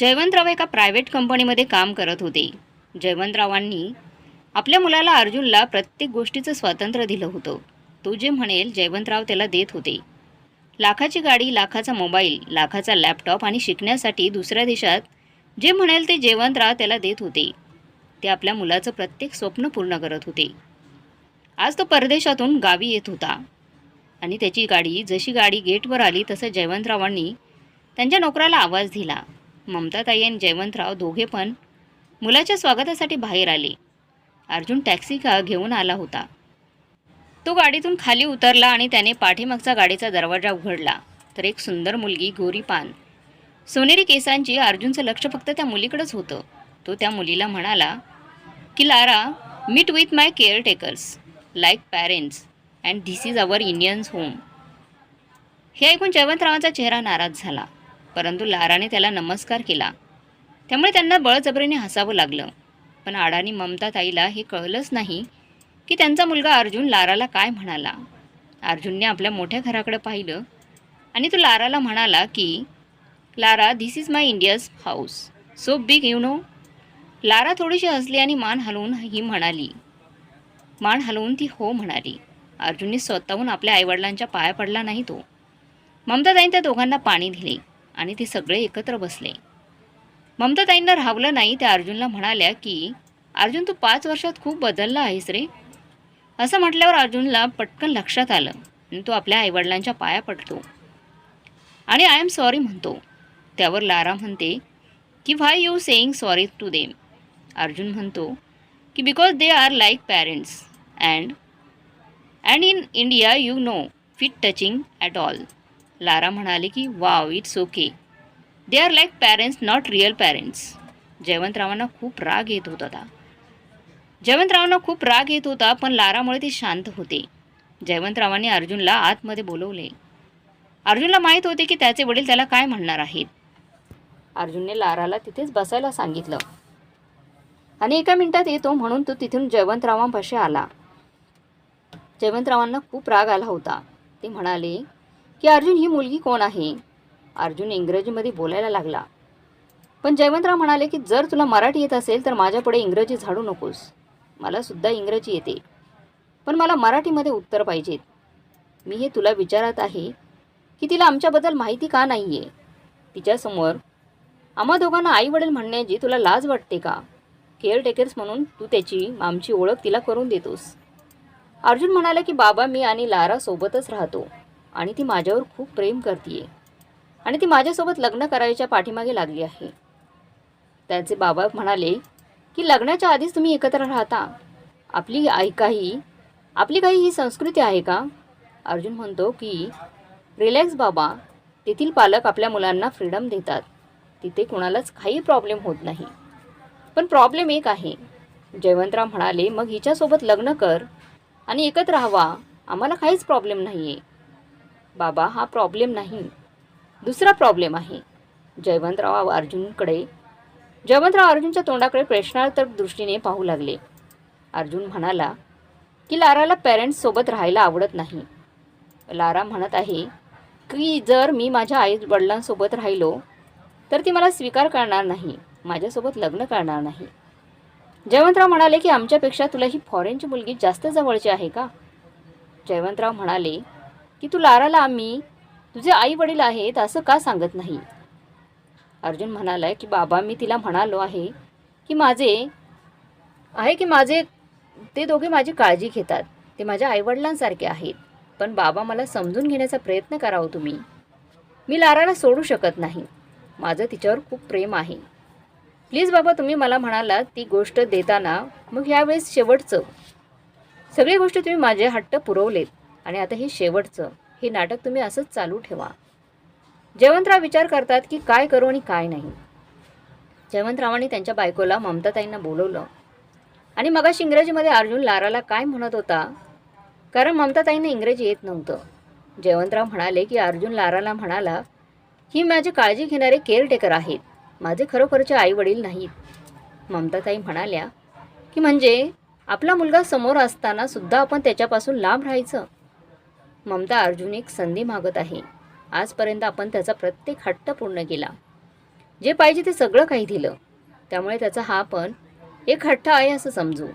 जयवंतराव एका प्रायव्हेट कंपनीमध्ये काम करत होते. जयवंतरावांनी आपल्या मुलाला अर्जुनला प्रत्येक गोष्टीचं स्वातंत्र्य दिलं होतं. तो जे म्हणेल जयवंतराव त्याला देत होते. लाखाची गाडी लाखाचा मोबाईल लाखाचा लॅपटॉप आणि शिकण्यासाठी दुसऱ्या देशात जे म्हणेल ते जयवंतराव त्याला देत होते. ते आपल्या मुलाचं प्रत्येक स्वप्न पूर्ण करत होते. आज तो परदेशातून गावी येत होता. आणि त्याची गाडी जशी गाडी गेटवर आली तसं जयवंतरावांनी त्यांच्या नोकराला आवाज दिला. ममताताई आणि जयवंतराव दोघे पण मुलाच्या स्वागतासाठी बाहेर आले. अर्जुन टॅक्सी का घेऊन आला होता. तो गाडीतून खाली उतरला आणि त्याने पाठीमागचा गाडीचा दरवाजा उघडला. तर एक सुंदर मुलगी गोरी पान. सोनेरी केसांची अर्जुनचं लक्ष फक्त त्या मुलीकडंच होतं. तो त्या मुलीला म्हणाला की Lara meet with my caretakers like parents and this is our Indians home हे ऐकून जयवंतरावांचा चेहरा नाराज झाला. परंतु लाराने त्याला नमस्कार केला. त्यामुळे त्यांना बळजबरीने हसावं लागलं. पण आडानी ममता ताईला हे कळलंच नाही की त्यांचा मुलगा अर्जुन लाराला काय म्हणाला. अर्जुनने आपल्या मोठ्या घराकडे पाहिलं आणि तो लाराला म्हणाला की Lara this is my India's house so big you know Lara थोडीशी हसली आणि मान हलवून ही म्हणाली. मान हलवून ती हो म्हणाली. अर्जुनने स्वतःहून आपल्या आईवडिलांच्या पाया पडला नाही तो. ममताताईने त्या दोघांना पाणी दिले. आणि ते सगळे एकत्र बसले. ममताताईंना राहवलं नाही त्या अर्जुनला म्हणाल्या की अर्जुन तू पाच वर्षात खूप बदलला आहेस रे. असं म्हटल्यावर अर्जुनला पटकन लक्षात आलं आणि तो आपल्या आईवडिलांच्या पाया पडतो. आणि आय एम सॉरी म्हणतो. त्यावर लारा म्हणते की why you saying sorry to them? Arjun म्हणतो की because they are like parents and and in India you know fit touching at all. Lara म्हणाले की wow it's okay they are like parents not real parents जयवंतरावांना खूप राग येत होता जयवंतरावांना खूप राग येत होता पण लारामुळे ते शांत होते. जयवंतरावांनी अर्जुनला आतमध्ये बोलवले. अर्जुनला माहीत होते की त्याचे वडील त्याला काय म्हणणार आहेत. अर्जुनने लाराला तिथेच बसायला सांगितलं. आणि एका मिनिटात येतो म्हणून तो तिथून जयवंतरावांपाशी आला. जयवंतरावांना खूप राग आला होता. ते म्हणाले की अर्जुन ही मुलगी कोण आहे? अर्जुन इंग्रजीमध्ये बोलायला लागला. पण जयवंतराव म्हणाले की जर तुला मराठी येत असेल तर माझ्यापुढे इंग्रजी झाडू नकोस. मला सुद्धा इंग्रजी येते. पण मला मराठीमध्ये उत्तर पाहिजेत. मी हे तुला विचारत आहे की तिला आमच्याबद्दल माहिती का नाही आहे तिच्यासमोर आम्हा दोघांना आई वडील म्हणण्याची तुला लाज वाटते का? केअरटेकर्स म्हणून तू त्याची आमची ओळख तिला करून देतोस. अर्जुन म्हणाला की बाबा मी आणि लारा सोबतच राहतो. आणि ती माझ्यावर खूप प्रेम करते आणि ती माझ्यासोबत लग्न करायच्या पाठीमागे लागली आहे. त्याचे बाबा म्हणाले की लग्नाच्या आधीच तुम्ही एकत्र राहता. आपली आई काही आपली काही ही संस्कृती आहे का? अर्जुन म्हणतो की रिलॅक्स बाबा. तेथील पालक आपल्या मुलांना फ्रीडम देतात. तिथे कोणालाच काही प्रॉब्लेम होत नाही. पण प्रॉब्लेम एक आहे. जयवंतराव म्हणाले मग हिच्यासोबत लग्न कर आणि एकत्र राहावा. आम्हाला काहीच प्रॉब्लेम नाही आहे बाबा हा प्रॉब्लेम नाही. दुसरा प्रॉब्लेम आहे. जयवंतराव अर्जुनकडे जयवंतराव अर्जुनच्या तोंडाकडे प्रश्नार्थक दृष्टीने पाहू लागले. अर्जुन म्हणाला की लाराला पॅरेंट्ससोबत राहायला आवडत नाही. लारा म्हणत आहे की जर मी माझ्या आई वडिलांसोबत राहिलो तर ती मला स्वीकार करणार नाही माझ्यासोबत लग्न करणार नाही. जयवंतराव म्हणाले की आमच्यापेक्षा तुला ही फॉरेनची मुलगी जास्त जवळची आहे का? जयवंतराव म्हणाले की तू लाराला आम्ही तुझे आई वडील आहेत असं का सांगत नाही? अर्जुन म्हणाला की बाबा मी तिला म्हणालो आहे की माझे आहे की माझे ते दोघे माझी काळजी घेतात. ते माझ्या आईवडिलांसारखे आहेत. पण बाबा मला समजून घेण्याचा प्रयत्न करावं तुम्ही. मी लाराला सोडू शकत नाही. माझं तिच्यावर खूप प्रेम आहे. प्लीज बाबा तुम्ही मला म्हणालात ती गोष्ट देताना मग ह्यावेळेस शेवटचं. सगळी गोष्ट तुम्ही माझे हट्ट पुरवलेत. आणि आता हे शेवटचं. हे नाटक तुम्ही असंच चालू ठेवा. जयवंतराव विचार करतात की काय करू आणि काय नाही. जयवंतरावांनी त्यांच्या बायकोला ममताताईंना बोलवलं. आणि मगाशी इंग्रजीमध्ये अर्जुन लाराला काय म्हणत होता? कारण ममताताईंना इंग्रजी येत नव्हतं. जयवंतराव म्हणाले की अर्जुन लाराला म्हणाला ही माझी काळजी घेणारे केअरटेकर आहेत. माझे खरोखरचे आई वडील नाहीत. ममताताई म्हणाल्या की म्हणजे? आपला मुलगा समोर असताना सुद्धा आपण त्याच्यापासून लांब राहायचं? ममता अर्जुन एक संधी मागत आहे. आजपर्यंत आपण त्याचा प्रत्येक हट्ट पूर्ण केला. जे पाहिजे ते सगळं काही दिलं. त्यामुळे त्याचा हा पण एक हट्टा आहे असं समजू.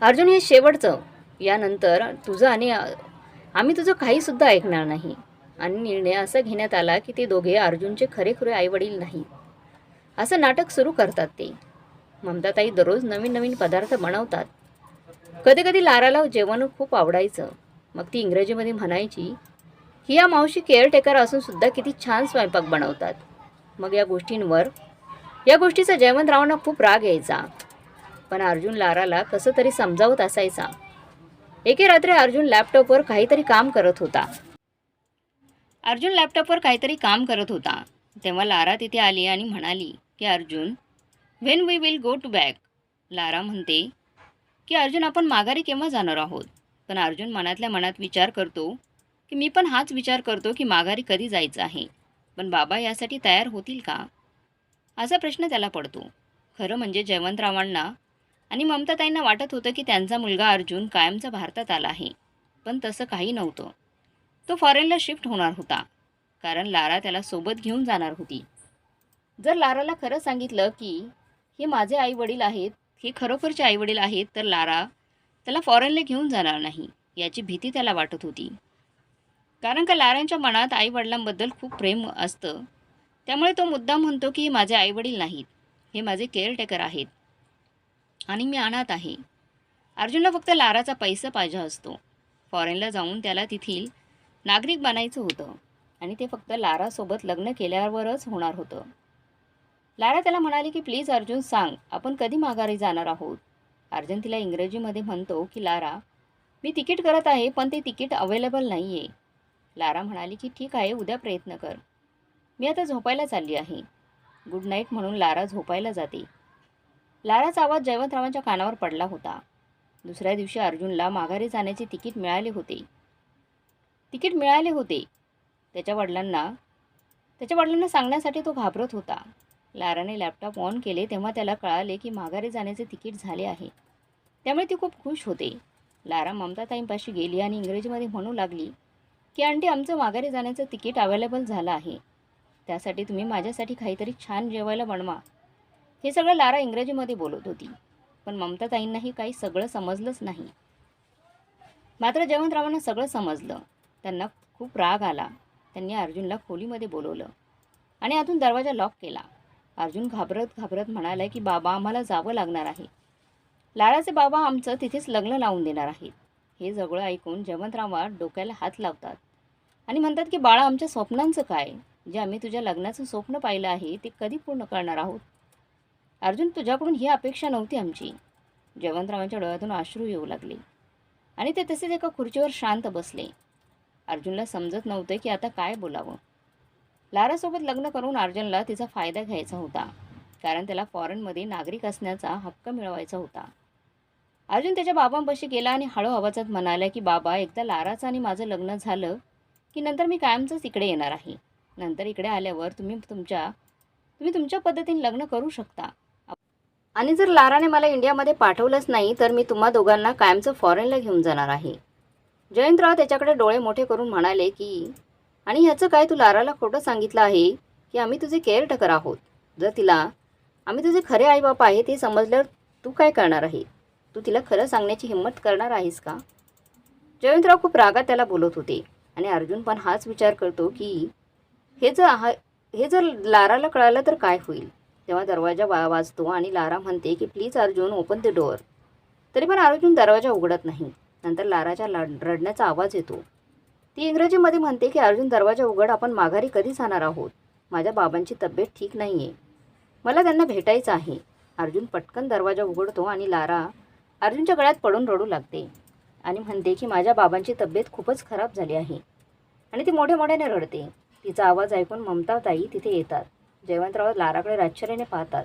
अर्जुन हे शेवटचं. यानंतर तुझं आणि आम्ही तुझं काहीसुद्धा ऐकणार नाही. आणि निर्णय असा घेण्यात आला की ते दोघे अर्जुनचे खरेखुरे आईवडील नाही असं नाटक सुरू करतात ते. ममताताई दररोज नवीन नवीन पदार्थ बनवतात. कधी कधी लाराला जेवण खूप आवडायचं. मग ती इंग्रजीमध्ये म्हणायची ही या मावशी केअरटेकर असूनसुद्धा किती छान स्वयंपाक बनवतात. मग या गोष्टींवर या गोष्टीचा जयवंतरावांना खूप राग यायचा. पण अर्जुन लाराला कसं तरी समजावत असायचा. एके रात्री अर्जुन लॅपटॉपवर काहीतरी काम करत होता. अर्जुन लॅपटॉपवर काहीतरी काम करत होता. तेव्हा लारा तिथे आली आणि म्हणाली की Arjun when we will go to back Lara म्हणते की अर्जुन आपण माघारी केव्हा जाणार आहोत? पण अर्जुन मनातल्या मनात विचार करतो की मी पण हाच विचार करतो की माघारी कधी जायचं आहे. पण बाबा यासाठी तयार होतील का? असा प्रश्न त्याला पडतो. खरं म्हणजे जयवंतरावांना आणि ममताताईंना वाटत होतं की त्यांचा मुलगा अर्जुन कायमचा भारतात आला आहे. पण तसं काही नव्हतं. तो फॉरेनला शिफ्ट होणार होता. कारण लारा त्याला सोबत घेऊन जाणार होती. जर लाराला खरं सांगितलं की हे माझे आई वडील आहेत हे खरोखरचे आई वडील आहेत तर लारा त्याला फॉरेनला घेऊन जाणार नाही याची भीती त्याला वाटत होती. कारण का लारांच्या मनात आईवडिलांबद्दल खूप प्रेम असतं. त्यामुळे तो मुद्दा म्हणतो की हे माझे आईवडील नाहीत. हे माझे केअरटेकर आहेत. आणि मी अनाथ आहे. अर्जुनला फक्त लाराचा पैसा पाहिजे असतो. फॉरेनला जाऊन त्याला तेथील नागरिक बनायचं होतं. आणि ते फक्त लारासोबत लग्न केल्यावरच होणार होतं. लारा त्याला म्हणाली की प्लीज अर्जुन सांग आपण कधी माघारी जाणार आहोत? अर्जुन तिला इंग्रजीमध्ये म्हणतो की लारा मी तिकीट करत आहे पण ते तिकीट अवेलेबल नाही आहे लारा म्हणाली की ठीक आहे उद्या प्रयत्न कर. मी आता झोपायला चालली आहे. गुड नाईट म्हणून लारा झोपायला जाते. लाराचा आवाज जयवंतरावांच्या कानावर पडला होता. दुसऱ्या दिवशी अर्जुनला माघारी जाण्याचे तिकीट मिळाले होते. तिकीट मिळाले होते. त्याच्या वडिलांना त्याच्या वडिलांना सांगण्यासाठी तो घाबरत होता. लाराने लॅपटॉप ऑन केले तेव्हा त्याला कळाले की माघारी जाण्याचे तिकीट झाले आहे. त्यामुळे ती खूप खुश होते. लारा ममताताईंपाशी गेली आणि इंग्रजीमध्ये म्हणू लागली की आंटी आमचं माघारी जाण्याचं तिकीट अवेलेबल झालं आहे. त्यासाठी तुम्ही माझ्यासाठी काहीतरी छान जेवायला बनवा. हे सगळं लारा इंग्रजीमध्ये बोलत होती. पण ममताताईंनाही काही सगळं समजलंच नाही. मात्र जयवंतरावांना सगळं समजलं. त्यांना खूप राग आला. त्यांनी अर्जुनला खोलीमध्ये बोलवलं आणि आतून दरवाजा लॉक केला. अर्जुन घाबरत घाबरत म्हणाला की बाबा आम्हाला जावं लागणार आहे. लाळाचे बाबा आमचं तिथेच लग्न लावून देणार आहेत. हे जगळं ऐकून जयवंतरावा डोक्याला हात लावतात आणि म्हणतात की बाळा आमच्या स्वप्नांचं काय? जे आम्ही तुझ्या लग्नाचं स्वप्न पाहिलं आहे ते कधी पूर्ण करणार आहोत? अर्जुन तुझ्याकडून ही अपेक्षा नव्हती आमची. जयवंतरावांच्या डोळ्यातून अश्रू येऊ लागले आणि ते तसेच एका खुर्चीवर शांत बसले. अर्जुनला समजत नव्हते की आता काय बोलावं. लारासोबत लग्न करून अर्जुनला तिचा फायदा घ्यायचा होता. कारण त्याला फॉरेनमध्ये नागरिक असण्याचा हक्क मिळवायचा होता. अर्जुन त्याच्या बाबांपाशी गेला आणि हळू आवाजात म्हणाला की बाबा एकदा लाराचं आणि माझं लग्न झालं की नंतर मी कायमचंच इकडे येणार आहे. नंतर इकडे आल्यावर तुम्ही तुमच्या तुम्ही तुमच्या पद्धतीने लग्न करू शकता. आणि जर लाराने मला इंडियामध्ये पाठवलंच नाही तर मी तुम्हा दोघांना कायमचं फॉरेनला घेऊन जाणार आहे. जयंतराव त्याच्याकडे डोळे मोठे करून म्हणाले की आणि ह्याचं काय तू लाराला खोटं सांगितलं आहे की आम्ही तुझे केअरटेकर आहोत? जर तिला आम्ही तुझे खरे आईबाप आहे ते समजल्यावर तू काय करणार आहे? तू तिला खरं सांगण्याची हिंमत करणार आहेस का? जयवंतराव खूप रागात त्याला बोलत होते आणि अर्जुन पण हाच विचार करतो की हे जर हा हे जर लाराला कळालं तर काय होईल? तेव्हा दरवाजा वा वाजतो आणि लारा म्हणते की please Arjun open the door तरी पण अर्जुन दरवाजा उघडत नाही. नंतर लाराच्या लाड रडण्याचा आवाज येतो. ती इंग्रजीमध्ये म्हणते की अर्जुन दरवाजा उघड आपण माघारी कधी जाणार आहोत. माझ्या बाबांची तब्येत ठीक नाही आहे मला त्यांना भेटायचं आहे. अर्जुन पटकन दरवाजा उघडतो आणि लारा अर्जुनच्या गळ्यात पडून रडू लागते आणि म्हणते की माझ्या बाबांची तब्येत खूपच खराब झाली आहे. आणि ती मोठ्या मोठ्याने रडते. तिचा आवाज ऐकून ममताताई तिथे येतात. जयवंतराव लाराकडे आश्चर्याने पाहतात.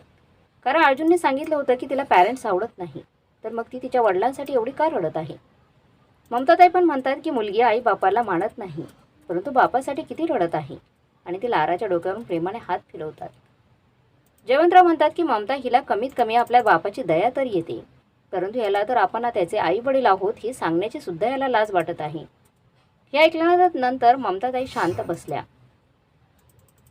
कारण अर्जुनने सांगितलं होतं की तिला पॅरेंट्स आवडत नाही. तर मग ती तिच्या वडिलांसाठी एवढी का रडत आहे? ममताताई पण म्हणतात की मुलगी आई बापाला मानत नाही परंतु बापासाठी किती रडत आहे आणि ती लाराच्या डोक्यावरून प्रेमाने हात फिरवतात. जयवंतराव म्हणतात की ममता हिला कमीत कमी आपल्या बापाची दया तर येते परंतु याला तर आपण त्याचे आई वडील आहोत हे सांगण्याची सुद्धा याला लाज वाटत आहे. हे ऐकल्यानंतर नंतर ममताताई शांत बसल्या.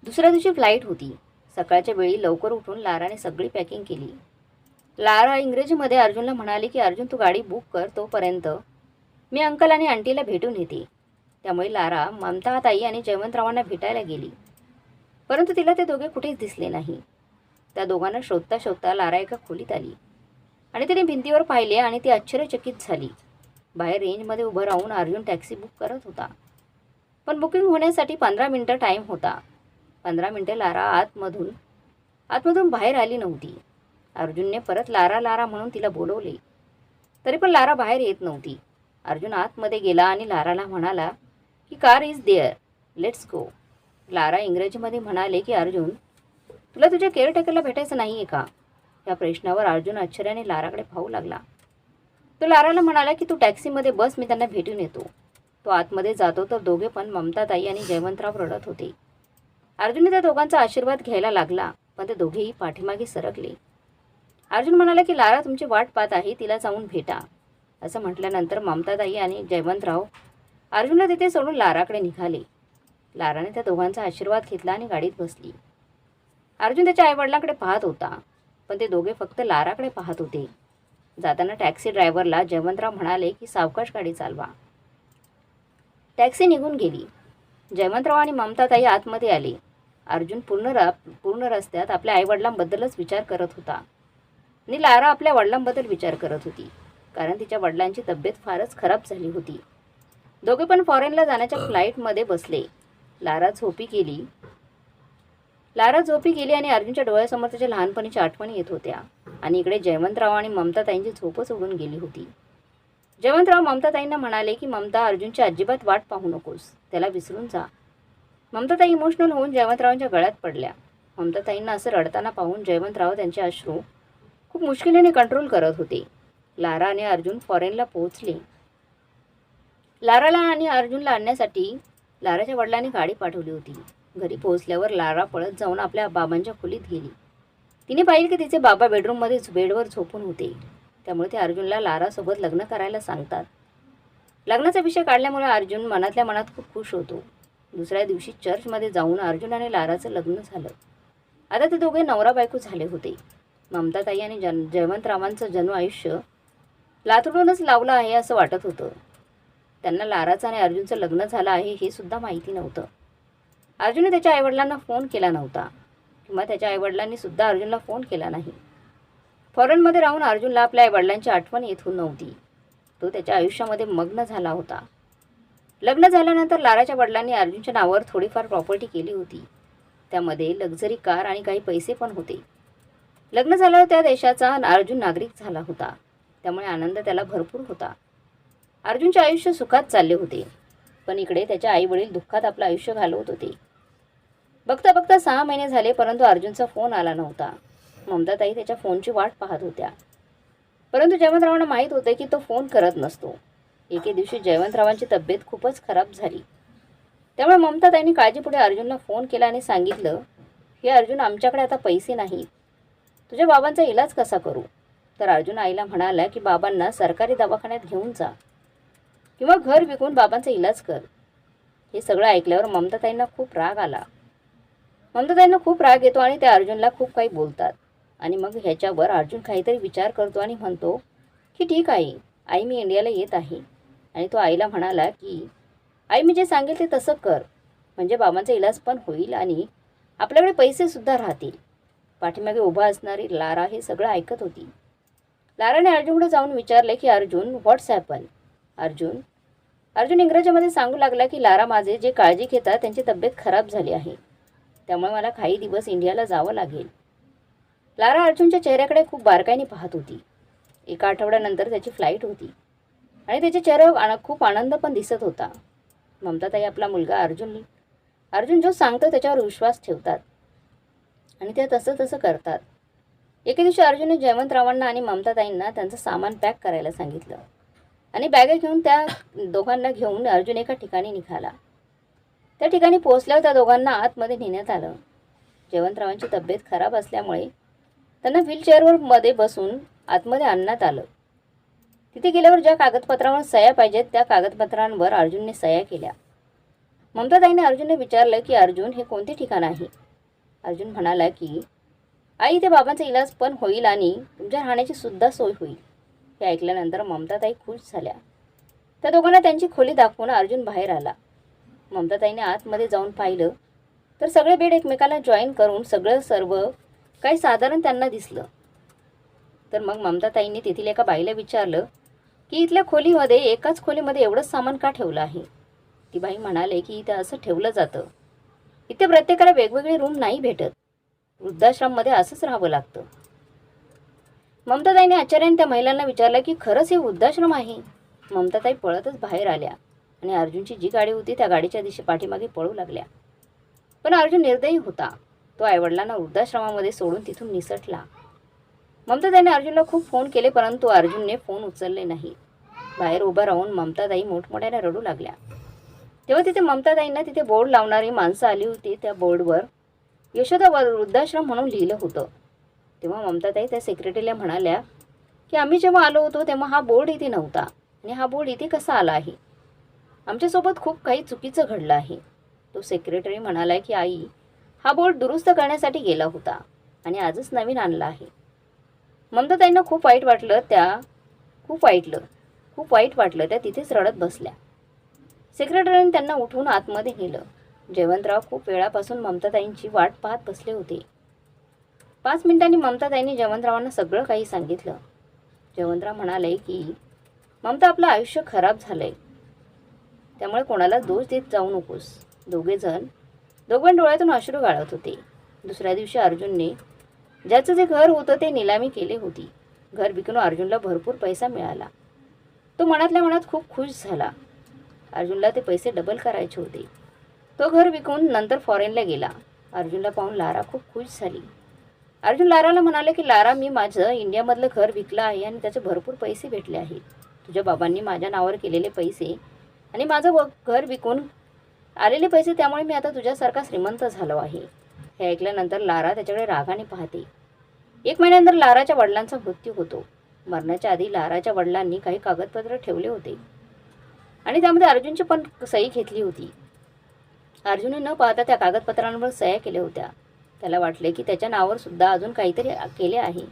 दुसऱ्या दिवशी फ्लाईट होती. सकाळच्या वेळी लवकर उठून लाराने सगळी पॅकिंग केली. लारा इंग्रजीमध्ये अर्जुनला म्हणाली की अर्जुन तू गाडी बुक कर तोपर्यंत मी अंकल आणि आंटीला भेटून येते. त्यामुळे लारा ममता ताई आणि जयवंतरावांना भेटायला गेली. परंतु तिला ते दोघे कुठेच दिसले नाही. त्या दोघांना शोधता शोधता लारा एका खोलीत आली. आणि तिने भिंतीवर पाहिले आणि ती आश्चर्यचकित झाली. बाहेर रेंजमध्ये उभं राहून अर्जुन टॅक्सी बुक करत होता. पण बुकिंग होण्यासाठी पंधरा मिनटं टाईम होता. पंधरा मिनटे लारा आतमधून आतमधून बाहेर आली नव्हती. अर्जुनने परत लारा लारा म्हणून तिला बोलवले. तरी पण लारा बाहेर येत नव्हती. अर्जुन आतमध्ये गेला आणि लाराला म्हणाला की car is there let's go Lara इंग्रजीमध्ये म्हणाले की अर्जुन तुला तुझ्या केअरटेकरला भेटायचं नाही आहे का? या प्रश्नावर अर्जुन आश्चर्याने लाराकडे पाहू लागला. तो लाराला म्हणाला की तू टॅक्सीमध्ये बस मी त्यांना भेटून येतो. तो आतमध्ये जातो तर दोघे पण ममताताई आणि जयवंतराव रडत होते. अर्जुनने त्या दोघांचा आशीर्वाद घ्यायला लागला पण ते दोघेही पाठीमागे सरकले. अर्जुन म्हणाला की लारा तुमची वाट पाहत आहे तिला जाऊन भेटा. असं म्हटल्यानंतर ममताताई आणि जयवंतराव अर्जुनला तिथे सोडून लाराकडे निघाले. लाराने त्या दोघांचा आशीर्वाद घेतला आणि गाडीत बसली. अर्जुन त्याच्या आईवडिलांकडे पाहत होता पण ते दोघे फक्त लाराकडे पाहत होते. जाताना टॅक्सी ड्रायव्हरला जयवंतराव म्हणाले की सावकाश गाडी चालवा. टॅक्सी निघून गेली. जयवंतराव आणि ममताताई आतमध्ये आले. अर्जुन पूर्ण रा पूर्ण रस्त्यात आपल्या आईवडिलांबद्दलच विचार करत होता आणि लारा आपल्या वडिलांबद्दल विचार करत होती. कारण तिच्या वडिलांची तब्येत फारच खराब झाली होती. दोघे पण फॉरेनला जाण्याच्या फ्लाईटमध्ये बसले. लारा झोपी गेली. लारा झोपी गेली आणि अर्जुनच्या डोळ्यासमोर त्याच्या लहानपणीच्या आठवणी येत होत्या. आणि इकडे जयवंतराव आणि ममताताईंची झोपच उडून गेली होती. जयवंतराव ममताताईंना म्हणाले की ममता अर्जुनची अजिबात वाट पाहू नकोस. त्याला विसरून जा. ममताताई इमोशनल होऊन जयवंतरावांच्या गळ्यात पडल्या. ममताताईंना असं रडताना पाहून जयवंतराव त्यांचे अश्रू खूप मुश्किलीने कंट्रोल करत होते. लारा आणि अर्जुन फॉरेनला पोहोचले. लाराला आणि अर्जुनला आणण्यासाठी लाराच्या वडिलांनी गाडी पाठवली होती. घरी पोहोचल्यावर लारा पळत जाऊन आपल्या बाबांच्या खोलीत गेली. तिने पाहिलं की तिचे बाबा बेडरूममध्ये बेडवर झोपून होते. त्यामुळे ते अर्जुनला लारासोबत लग्न करायला सांगतात. लग्नाचा विषय काढल्यामुळे अर्जुन मनातल्या मनात खूप खुश होतो. दुसऱ्या दिवशी चर्चमध्ये जाऊन अर्जुन आणि लाराचं लग्न झालं. आता ते दोघे नवरा बायको झाले होते. ममताताई आणि जन जयवंतरावांचं जन्म आयुष्य लातूरूनच लावलं आहे असं वाटत होतं. त्यांना लाराचं आणि अर्जुनचं लग्न झालं आहे हे सुद्धा माहिती नव्हतं. अर्जुनने त्याच्या आईवडिलांना फोन केला नव्हता किंवा त्याच्या आईवडिलांनी सुद्धा अर्जुनला फोन केला नाही. फॉरेनमध्ये राहून अर्जुनला आपल्या आईवडिलांची आठवण येत नव्हती. तो त्याच्या आयुष्यामध्ये मग्न झाला होता. लग्न झाल्यानंतर लाराच्या वडिलांनी अर्जुनच्या नावावर थोडीफार प्रॉपर्टी केली होती. त्यामध्ये लक्झरी कार आणि काही पैसे पण होते. लग्न झाल्यावर त्या देशाचा अर्जुन नागरिक झाला होता. त्यामुळे आनंद त्याला भरपूर होता. अर्जुनचे आयुष्य सुखात चालले होते. पण इकडे त्याच्या आईवडील दुःखात आपलं आयुष्य घालवत होते. बघता बघता सहा महिने झाले परंतु अर्जुनचा फोन आला नव्हता. ममताताई त्याच्या फोनची वाट पाहत होत्या. परंतु जयवंतरावांना माहीत होते की तो फोन करत नसतो. एके दिवशी जयवंतरावांची तब्येत खूपच खराब झाली. त्यामुळे ममताताईंनी काळजीपुढे अर्जुनला फोन केला आणि सांगितलं हे अर्जुन आमच्याकडे आता पैसे नाहीत. तुझ्या बाबांचा इलाज कसा करू? तर अर्जुन आईला म्हणाला की बाबांना सरकारी दवाखान्यात घेऊन जा किंवा घर विकून बाबांचा इलाज कर. हे सगळं ऐकल्यावर ममताताईंना खूप राग आला. ममताताईंना खूप राग येतो आणि त्या अर्जुनला खूप काही बोलतात. आणि मग ह्याच्यावर अर्जुन काहीतरी विचार करतो आणि म्हणतो की ठीक आहे आई मी इंडियाला येत आहे. आणि तो आईला म्हणाला की आई मी जे सांगेल ते तसं कर. म्हणजे बाबांचा इलाज पण होईल आणि आपल्याकडे पैसेसुद्धा राहतील. पाठीमागे उभा असणारी लारा हे सगळं ऐकत होती. लाराने अर्जुनकडे जाऊन विचारले की अर्जुन व्हॉट्स हॅपन अर्जुन अर्जुन इंग्रजीमध्ये सांगू लागला की लारा माझे जे काळजी घेतात त्यांची तब्येत खराब झाली आहे. त्यामुळे मला काही दिवस इंडियाला जावं लागेल. लारा अर्जुनच्या चेहऱ्याकडे खूप बारकाईने पाहत होती. एका आठवड्यानंतर त्याची फ्लाईट होती. आणि त्याच्या चेहऱ्यावर आन खूप आनंद पण दिसत होता. ममताताई आपला मुलगा अर्जुन अर्जुन जो सांगतो त्याच्यावर विश्वास ठेवतात. आणि ते तसं तसं करतात. एके दिवशी अर्जुनने जयवंतरावांना आणि ममताताईंना त्यांचं सामान पॅक करायला सांगितलं. आणि बॅगा घेऊन त्या दोघांना घेऊन अर्जुन एका ठिकाणी निघाला. त्या ठिकाणी पोहोचल्यावर त्या दोघांना आतमध्ये नेण्यात आलं. जयवंतरावांची तब्येत खराब असल्यामुळे त्यांना व्हीलचेअरवर मध्ये बसून आतमध्ये आणण्यात आलं. तिथे गेल्यावर ज्या कागदपत्रांवर सह्या पाहिजेत त्या कागदपत्रांवर अर्जुनने सह्या केल्या. ममताताईने अर्जुनने विचारलं की अर्जुन हे कोणते ठिकाण आहे? अर्जुन म्हणाला की आई ते बाबांचा इलाज पण होईल आणि तुमच्या राहण्याची सुद्धा सोय होईल. हे ऐकल्यानंतर ममताताई खुश झाल्या. त्या दोघांना त्यांची खोली दाखवून अर्जुन बाहेर आला. ममताताईने आतमध्ये जाऊन पाहिलं तर सगळे बेड एकमेकाला जॉईन करून सगळं सर्व काही साधारण त्यांना दिसलं. तर मग ममताताईंनी तेथील एका बाईला विचारलं की इथल्या खोलीमध्ये एकाच खोलीमध्ये एवढंच सामान का ठेवलं आहे? ती बाई म्हणाले की इथं असं ठेवलं जातं. इथे प्रत्येकाला वेगवेगळे रूम नाही भेटत. वृद्धाश्रममध्ये असंच राहावं लागतं. ममताताईने आचार्याने त्या महिलांना विचारलं की खरंच हे वृद्धाश्रम आहे? ममताताई पळतच बाहेर आल्या आणि अर्जुनची जी गाडी होती त्या गाडीच्या दिशे पाठीमागे पळू लागल्या. पण अर्जुन निर्दयी होता. तो आईवडिलांना वृद्धाश्रमामध्ये सोडून तिथून निसटला. ममताताईने अर्जुनला खूप फोन केले परंतु अर्जुनने फोन उचलले नाही. बाहेर उभं राहून ममताताई मोठमोठ्याने रडू लागल्या. तेव्हा तिथे ममताताईंना तिथे बोर्ड लावणारी माणसं आली होती. त्या बोर्डवर यशोदा व- वृद्धाश्रम म्हणून लिहिलं होतं. तेव्हा ममताताई त्या सेक्रेटरीला म्हणाल्या की आम्ही जेव्हा आलो होतो तेव्हा हा बोर्ड इथे नव्हता. आणि हा बोर्ड इथे कसा आला आहे? आमच्यासोबत खूप काही चुकीचं घडलं आहे. तो सेक्रेटरी म्हणाला की आई हा बोर्ड दुरुस्त करण्यासाठी गेला होता आणि आजच नवीन आणला आहे. ममताताईंना खूप वाईट वाटलं त्या खूप वाईटलं खूप वाईट वाटलं त्या तिथेच रडत बसल्या. सेक्रेटरीने त्यांना उठवून आतमध्ये नेलं. जयवंतराव खूप वेळापासून ममताताईंची वाट पाहत बसले होते. पाच मिनिटांनी ममताताईंनी जयवंतरावांना सगळं काही सांगितलं. जयवंतराव म्हणाले की ममता आपलं आयुष्य खराब झालंय. त्यामुळे कोणाला दोष देत जाऊ नकोस. दोघेजण दोघं डोळ्यातून अश्रू गाळत होते. दुसऱ्या दिवशी अर्जुनने ज्याचं जे घर होतं ते निलामी केले होती. घर विकून अर्जुनला भरपूर पैसा मिळाला. तो मनातल्या मनात खूप खुश झाला. अर्जुनला ते पैसे डबल करायचे होते. तो घर विकून नंतर फॉरेनला गेला. अर्जुनला पाहून लारा खूप खुश झाली. अर्जुन लाराला म्हणाले की लारा मी माझं इंडियामधलं घर विकलं आहे आणि त्याचे भरपूर पैसे भेटले आहेत. तुझ्या बाबांनी माझ्या नावावर केलेले पैसे आणि माझं व घर विकून आलेले पैसे त्यामुळे मी आता तुझ्यासारखा श्रीमंत झालो आहे. हे ऐकल्यानंतर लारा त्याच्याकडे रागाने पाहते. एक महिन्यानंतर लाराच्या वडिलांचा मृत्यू होतो. मरण्याच्या आधी लाराच्या वडिलांनी काही कागदपत्र ठेवले होते. आणि त्यामध्ये अर्जुनची पण सही घेतली होती. अर्जुनने न पाहता त्या कागदपत्रांवर सह्या केल्या होत्या. त्याला वाटले की त्याच्या नावावर सुद्धा अजून काहीतरी केले आहे.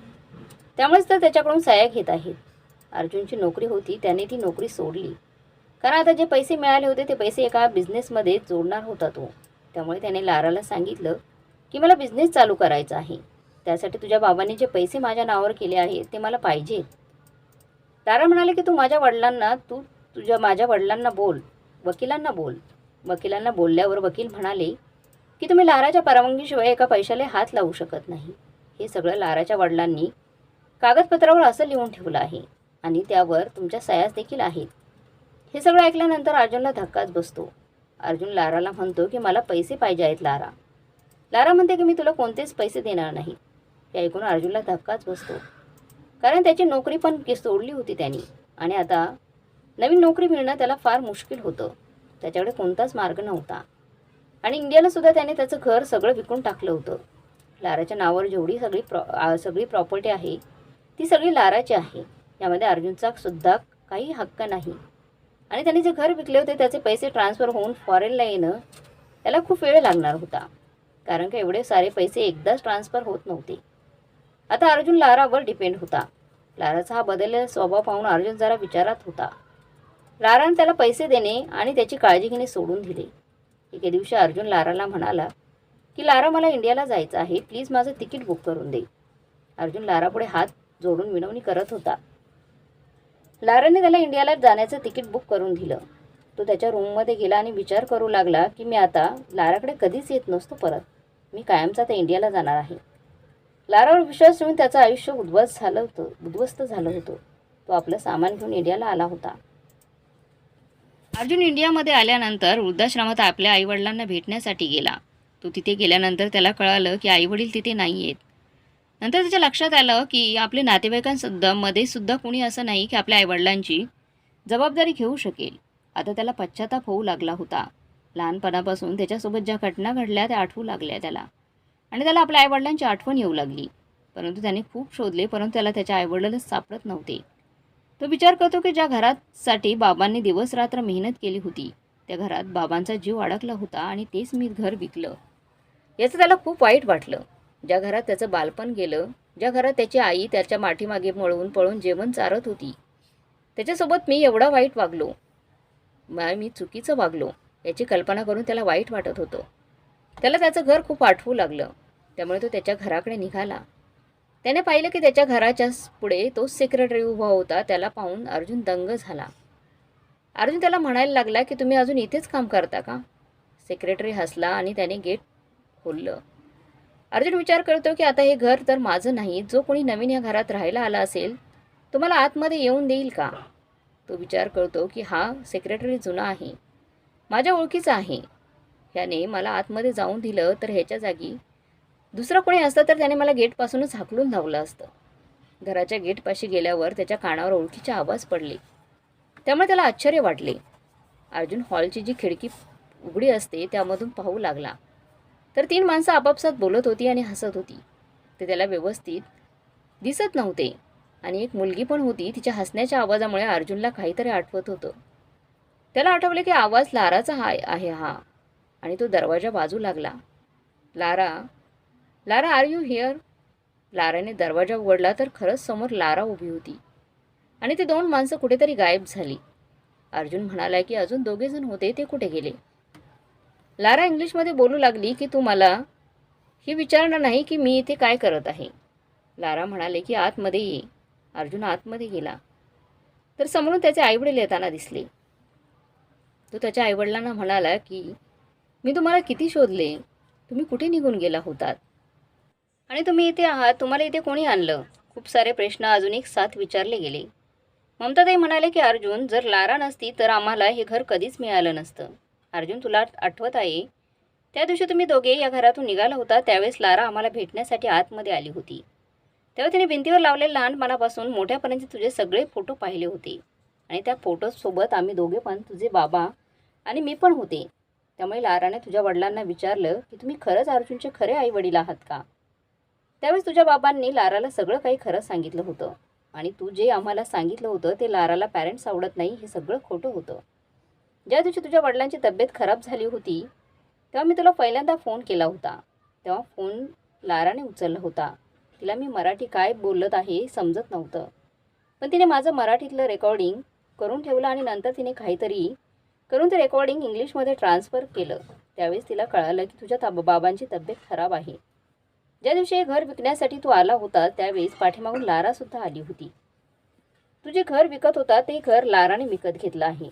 त्यामुळेच तर त्याच्याकडून सह्या घेत आहेत. अर्जुनची नोकरी होती त्याने ती नोकरी सोडली. कारण आता जे पैसे मिळाले होते ते पैसे एका बिझनेसमध्ये जोडणार होता तो. त्यामुळे त्याने लाराला सांगितलं की मला बिझनेस चालू करायचा आहे. त्यासाठी तुझ्या बाबांनी जे पैसे माझ्या नावावर केले आहेत ते मला पाहिजेत लारा म्हणाले की तू माझ्या वडिलांना तू तुझ्या माझ्या वडिलांना बोल वकिलांना बोल. वकिलांना बोलल्यावर वकील म्हणाले की तुम्ही लाराच्या परवानगीशिवाय एका पैशाला हात लावू शकत नाही. हे सगळं लाराच्या वडिलांनी कागदपत्रावर असं लिहून ठेवलं आहे आणि त्यावर तुमच्या सयास देखील आहेत. हे सगळं ऐकल्यानंतर अर्जुनला धक्काच बसतो. अर्जुन लाराला म्हणतो की मला पैसे पाहिजे आहेत लारा. लारा म्हणते की मी तुला कोणतेच पैसे देणार नाही. हे ऐकून अर्जुनला धक्काच बसतो. कारण त्याची नोकरी पण सोडली होती त्यांनी. आणि आता नवीन नोकरी मिळणं त्याला फार मुश्किल होतं. त्याच्याकडे कोणताच मार्ग नव्हता. आणि इंडियालासुद्धा त्याने त्याचं घर सगळं विकून टाकलं होतं. लाराच्या नावावर जेवढी सगळी प्रॉ सगळी प्रॉपर्टी आहे ती सगळी लाराची आहे. यामध्ये अर्जुनचा सुद्धा काही हक्क नाही. आणि त्याने जे घर विकले होते त्याचे पैसे ट्रान्सफर होऊन फॉरेनला येणं त्याला खूप वेळ लागणार होता. कारण का एवढे सारे पैसे एकदाच ट्रान्सफर होत नव्हते. आता अर्जुन लारावर डिपेंड होता. लाराचा हा बदललेला स्वभाव पाहून अर्जुन जरा विचारात होता. लारान त्याला पैसे देणे आणि त्याची काळजी घेणे सोडून दिले. एके दिवशी अर्जुन लाराला म्हणाला की लारा मला इंडियाला जायचं आहे. प्लीज माझं तिकीट बुक करून दे. अर्जुन लारापुढे हात जोडून विनवणी करत होता. लाराने त्याला इंडियाला जाण्याचं तिकीट बुक करून दिलं. तो त्याच्या रूममध्ये गेला आणि विचार करू लागला की मी आता लाराकडे कधीच येत नसतो परत. मी कायमचा आता इंडियाला जाणार आहे. लारावर विश्वास ठेवून त्याचं आयुष्य उद्ध्वस्त झालं होतं. उद्ध्वस्त झालं होतं. तो आपलं सामान घेऊन इंडियाला आला होता. अर्जुन इंडियामध्ये आल्यानंतर वृद्धाश्रमात आपल्या आईवडिलांना भेटण्यासाठी गेला. तो तिथे गेल्यानंतर त्याला कळालं की आईवडील तिथे नाही आहेत नंतर त्याच्या लक्षात आलं की आपले नातेवाईकांसुद्धा मध्ये सुद्धा कोणी असं नाही की आपल्या आईवडिलांची जबाबदारी घेऊ शकेल. आता त्याला पश्चाताप होऊ लागला होता. लहानपणापासून त्याच्यासोबत ज्या घटना घडल्या त्या आठवू लागल्या त्याला. आणि त्याला आपल्या आईवडिलांची आठवण येऊ लागली. परंतु त्याने खूप शोधले परंतु त्याला त्याच्या आईवडिलच सापडत नव्हते. तो विचार करतो की ज्या घरासाठी बाबांनी दिवस रात्र मेहनत केली होती त्या घरात बाबांचा जीव अडकला होता आणि तेच मी घर विकलं. याचं त्याला खूप वाईट वाटलं. ज्या घरात त्याचं बालपण गेलं ज्या घरात त्याची आई त्याच्या माठीमागे मळवून पळून जेवण चारत होती त्याच्यासोबत मी एवढा वाईट वागलो. मी चुकीचं वागलो याची कल्पना करून त्याला वाईट वाटत होतं. त्याला त्याचं घर खूप आठवू लागलं. त्यामुळे तो त्याच्या घराकडे निघाला. त्याने पाहिलं की त्याच्या घराच्या पुढे तोच सेक्रेटरी उभा होता. त्याला पाहून अर्जुन दंग झाला. अर्जुन त्याला म्हणायला लागला की तुम्ही अजून इथेच काम करता का? सेक्रेटरी हसला आणि त्याने गेट खोललं. अर्जुन विचार करतो की आता हे घर तर माझं नाही. जो कोणी नवीन या घरात राहायला आला असेल तो मला आतमध्ये येऊन देईल का? तो विचार करतो की हा सेक्रेटरी जुना आहे. माझ्या ओळखीचा आहे. ह्याने मला आतमध्ये जाऊन दिलं तर ह्याच्या जागी दुसरं कोणी असतं तर त्याने मला गेटपासूनच हाकलून धावलं असतं. घराच्या गेटपाशी गेल्यावर त्याच्या कानावर ओळखीचे आवाज पडले. त्यामुळे त्याला आश्चर्य वाटले. अर्जुन हॉलची जी खिडकी उघडी असते त्यामधून पाहू लागला. तर तीन माणसं आपापसात बोलत होती आणि हसत होती. ते त्याला व्यवस्थित दिसत नव्हते. आणि एक मुलगी पण होती तिच्या हसण्याच्या आवाजामुळे अर्जुनला काहीतरी आठवत होतं. त्याला आठवले की आवाज लाराचा हा आहे हा. आणि तो दरवाजा बाजू लागला. Lara Lara are you here लाराने दरवाजा उघडला तर खरंच समोर लारा उभी होती. आणि ते दोन माणसं कुठेतरी गायब झाली. अर्जुन म्हणाला की अजून दोघे जण होते ते कुठे गेले? लारा इंग्लिशमध्ये बोलू लागली की तू मला ही विचारणार नाही की मी इथे काय करत आहे. लारा म्हणाले की आतमध्ये ये. अर्जुन आतमध्ये गेला. तर समोरून त्याचे आईवडील येताना दिसले. तो त्याच्या आईवडिलांना म्हणाला की मी तुम्हाला किती शोधले? तुम्ही कुठे निघून गेला होतात? आणि तुम्ही इथे आहात तुम्हाला इथे कोणी आणलं? खूप सारे प्रश्न अजून एक साथ विचारले गेले. ममताताई म्हणाले की अर्जुन जर लारा नसती तर आम्हाला हे घर कधीच मिळालं नसतं. अर्जुन तुला आठवत आहे? त्या दिवशी तुम्ही दोघे या घरातून निघाला होता त्यावेळेस लारा आम्हाला भेटण्यासाठी आतमध्ये आली होती. तेव्हा तिने भिंतीवर लावलेले लहानपणापासून मोठ्यापर्यंत तुझे सगळे फोटो पाहिले होते. आणि त्या फोटोसोबत आम्ही दोघे पण तुझे बाबा आणि मी पण होते. त्यामुळे लाराने तुझ्या वडिलांना विचारलं की तुम्ही खरंच अर्जुनचे खरे आई वडील आहात का? त्यावेळेस तुझ्या बाबांनी लाराला सगळं काही खरं सांगितलं होतं. आणि तू जे आम्हाला सांगितलं होतं ते लाराला पॅरेंट्स आवडत नाही हे सगळं खोटं होतं. ज्या दिवशी तुझ्या वडिलांची तब्येत खराब झाली होती तेव्हा मी तुला पहिल्यांदा फोन केला होता. तेव्हा फोन लाराने उचलला होता. तिला मी मराठी काय बोलत आहे हे समजत नव्हतं. पण तिने माझं मराठीतलं रेकॉर्डिंग करून ठेवलं आणि नंतर तिने काहीतरी करून ते रेकॉर्डिंग इंग्लिशमध्ये ट्रान्सफर केलं. त्यावेळेस तिला कळालं की तुझ्या ताब बाबांची तब्येत खराब आहे. ज्या दिवशी हे घर विकण्यासाठी तू आला होता त्यावेळेस पाठीमागून लारासुद्धा आली होती. तू जे घर विकत होता ते घर लाराने विकत घेतलं आहे.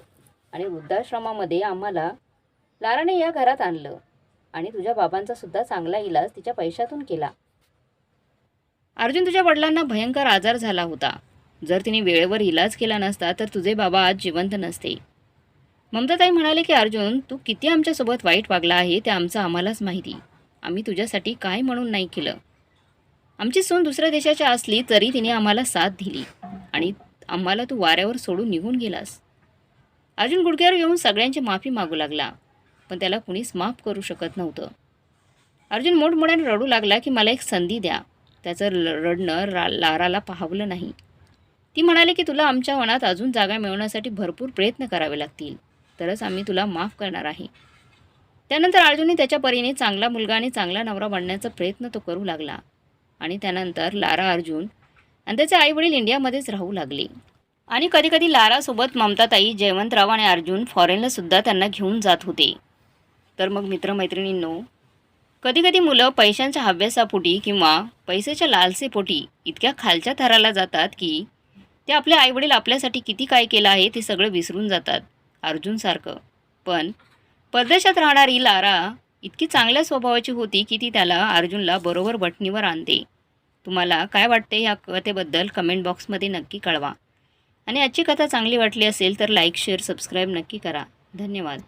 आणि वृद्धाश्रमामध्ये आम्हाला लाराने या घरात आणलं. आणि तुझ्या बाबांचा सुद्धा चांगला इलाज तिच्या पैशातून केला. अर्जुन तुझ्या वडिलांना भयंकर आजार झाला होता. जर तिने वेळेवर इलाज केला नसता तर तुझे बाबा आज जिवंत नसते. ममताताई म्हणाले की अर्जुन तू किती आमच्यासोबत वाईट वागला आहे ते आमचं आम्हालाच माहिती. आम्ही तुझ्यासाठी काय म्हणून नाही केलं? आमची सून दुसऱ्या देशाच्या असली तरी तिने आम्हाला साथ दिली आणि आम्हाला तू वाऱ्यावर सोडून निघून गेलास. अर्जुन गुडघ्यावर येऊन सगळ्यांची माफी मागू लागला पण त्याला कुणीच माफ करू शकत नव्हतं. अर्जुन मोठमोठ्याने रडू लागला की मला एक संधी द्या. त्याचं रडणं रा लाराला पाहवलं नाही. ती म्हणाली की तुला आमच्या मनात अजून जागा मिळवण्यासाठी भरपूर प्रयत्न करावे लागतील. तरच आम्ही तुला माफ करणार आहे. त्यानंतर अर्जुनने त्याच्या परीने चांगला मुलगा आणि चांगला नवरा बनण्याचा प्रयत्न तो करू लागला. आणि त्यानंतर लारा अर्जुन आणि त्याचे आईवडील इंडियामध्येच राहू लागले. आणि कधीकधी लारासोबत ममताताई जयवंतराव आणि अर्जुन फॉरेनला सुद्धा त्यांना घेऊन जात होते. तर मग मित्रमैत्रिणींनो कधीकधी मुलं पैशांच्या हव्यासापोटी किंवा पैशाच्या लालसेपोटी इतक्या खालच्या थराला जातात की ते आपले आईवडील आपल्यासाठी किती काय केलं आहे ते सगळं विसरून जातात अर्जुनसारखं पण परदेशात राहणारी लारा इतकी चांगल्या स्वभावाची होती की ती त्याला अर्जुनला बरोबर बटणीवर आणते. तुम्हाला काय वाटते या कथेबद्दल कमेंट बॉक्समध्ये नक्की कळवा. आणि आजची कथा चांगली वाटली असेल तर लाईक शेअर सबस्क्राईब नक्की करा. धन्यवाद.